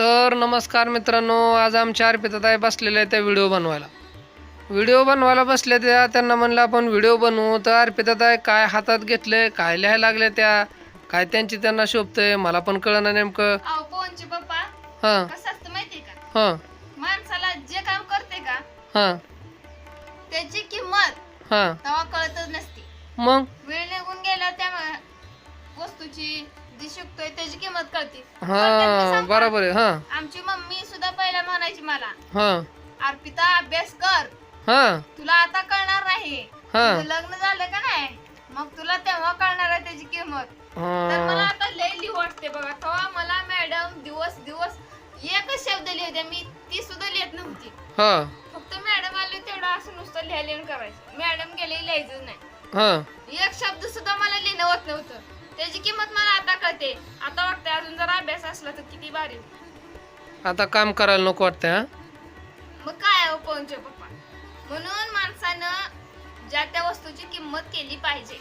तर नमस्कार मित्रांनो आज आमच्या अर्पिताताई बसलेल्या आहेत त्या व्हिडिओ बनवायला. व्हिडिओ बनवायला बसल्या त्या त्यांना म्हणलं आपण व्हिडिओ बनवू. तर अर्पिताताई काय हातात घेतले काय लिहायला लागले त्या काय त्यांची त्यांना शोभतंय मला पण कळलं नेमकं. अहो पवनचे पप्पा? हां. कसं असतं माहितीये का? हां. माणसाला जे काम करते का हां. त्याची किंमत हां. तेव्हा कळतच नसते. मग? वेळ वस्तूची जी शिकतोय त्याची किंमत कळते. थोडक्यात मी हां सांगू बरोबर आहे हां? आमची मम्मी सुद्धा पहिला म्हणायची मला हां. अर्पिता अभ्यास कर. हां. तुला आता कळणार नाही. हां. तुझं लग्न झालं का नाही? मग तुला तेव्हा कळणार आहे त्याची किंमत. तर मला हां आता लय लिह वाटते बघा. तेव्हा मला मॅडम दिवस दिवस एकच शब्द लिहिते. मी ती सुद्धा लिहित नव्हती. हां. फक्त मॅडम आले तेवढं असं नुसतं लिहायला लिहून करायचं. मॅडम गेले लिहायचं नाही. हां. एक शब्द सुद्धा मला लिहिणं होत नव्हतं. त्याची किंमत मला आता कळते. आता वाटते अजून जर अभ्यास असला तर किती भारी. आता काम करायला नको वाटतंय हां? मग काय पवनचे पप्पा? म्हणून माणसानं ज्या त्या वस्तूची किंमत केली पाहिजे.